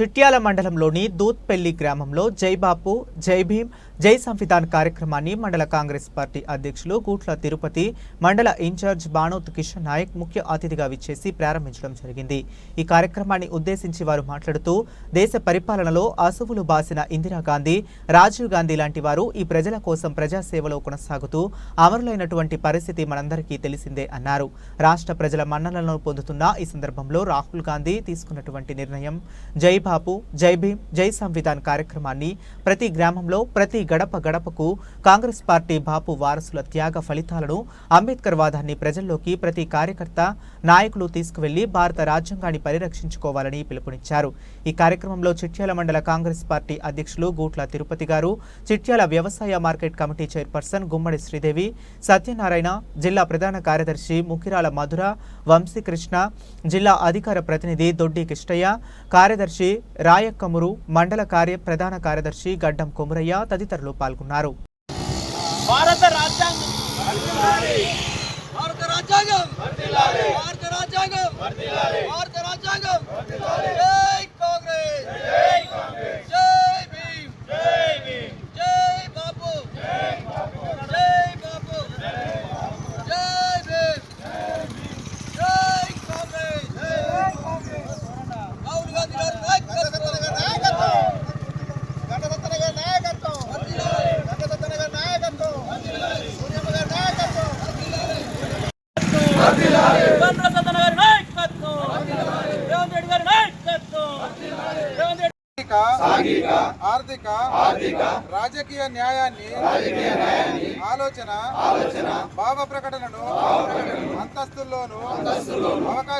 చిట్యాల మండలంలోని దూత్పెల్లి గ్రామంలో జై బాపు జై భీం జై సంవిధాన్ కార్యక్రమాన్ని మండల కాంగ్రెస్ పార్టీ అధ్యక్షులు గూట్ల తిరుపతి మండల ఇన్ఛార్జ్ బాణోత్ కిషన్ నాయక్ ముఖ్య అతిథిగా విచ్చేసి ప్రారంభించడం జరిగింది. ఈ కార్యక్రమాన్ని ఉద్దేశించి వారు మాట్లాడుతూ దేశ పరిపాలనలో అసువులు బాసిన ఇందిరాగాంధీ రాజీవ్ గాంధీ లాంటి వారు ఈ ప్రజల కోసం ప్రజాసేవలో కొనసాగుతూ అమరులైనటువంటి పరిస్థితి మనందరికీ తెలిసిందే అన్నారు. రాష్ట్ర ప్రజల మన్ననలను పొందుతున్న ఈ సందర్భంలో రాహుల్ గాంధీ తీసుకున్నటువంటి నిర్ణయం జై బాపు జై భీమ్ జై సంవిధాన్ కార్యక్రమాన్ని ప్రతి గ్రామంలో ప్రతి గడప గడపకు కాంగ్రెస్ పార్టీ బాపు వారసుల త్యాగ ఫలితాలను అంబేద్కర్ వాదాన్ని ప్రజల్లోకి ప్రతి కార్యకర్త నాయకులు తీసుకువెళ్ళి భారత రాజ్యాంగాన్ని పరిరక్షించుకోవాలని పిలుపునిచ్చారు. ఈ కార్యక్రమంలో చిట్యాల మండల కాంగ్రెస్ పార్టీ అధ్యక్షులు గూట్ల తిరుపతి గారు చిట్యాల వ్యవసాయ market committee chairperson Gummadi Sridevi Satyanarayana జిల్లా ప్రధాన కార్యదర్శి ముకిరాల మధుర వంశీకృష్ణ జిల్లా అధికార ప్రతినిధి దొడ్డి కిష్టయ్య కార్యదర్శి రాయక్కమురు మండల కార్య ప్రధాన కార్యదర్శి గడ్డం కొమురయ్య తదితరులు పాల్గొన్నారు. భారత రాజ్యాంగం భారత రాజ్యాంగం భారత రాజ్యాంగం భారత రాజ్యాంగం జై కాంగ్రెస్ జై కాంగ్రెస్ జై భీమ్ జై భీమ్ జై బాపు జై బాపు జై బాపు జై భీమ్ జై కాంగ్రెస్ జై కాంగ్రెస్ రాహుల్ గాంధీ గారి నాయకత్వం గణతంత్ర గారి నాయకత్వం గణతంత్ర గారి నాయకత్వం సూర్యమ్మ గారి నాయకత్వం చంద్రశేఖర్ గారి నాయకత్వం రేవంత్ రెడ్డి గారి నాయకత్వం రేవంత్ రెడ్డి సాంఘిక ఆర్థిక ఆర్థిక రాజకీయ న్యాయాన్ని ఆలోచన ఆలోచన భావ ప్రకటనను అంతస్తుల్లోను అవకాశ